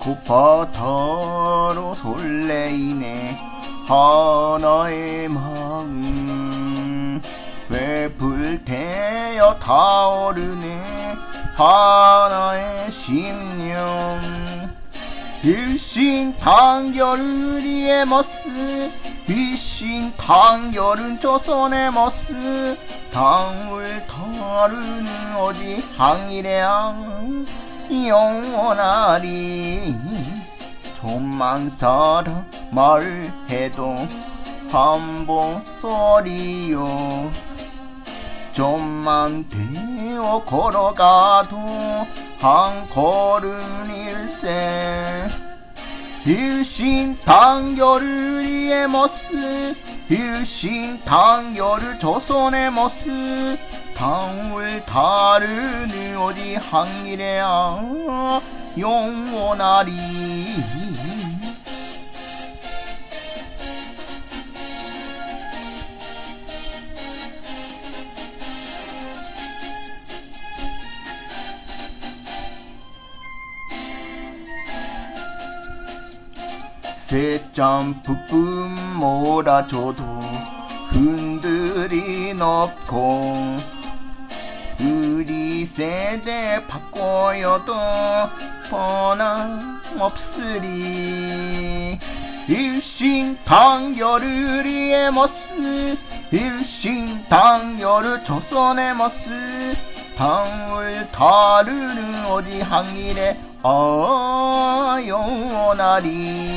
코파타로 설레이네 하나의 마음 왜 불태여 타오르네 하나의 심령. 일신 단결을 위해 머스 일신 단결은 조선의 머스. 당을 다루는 어디 항일의 영원하리. 좀만 살아 말해도 한번 소리요. 좀만 되어 걸어가도 한 걸음 일세. 일신 단결을 위해 머스 일신 단결을 조선의 머스. 당을 다르는 어디 항일에야 영원하리? 새점 부품 몰아줘도 흔들이 없고 세대 바꿔여도 변함없으리. 일신 단결을 위해 머스 일신 단결을 조선의 머스. 당을 다루는 어디 항일에 아 영원하리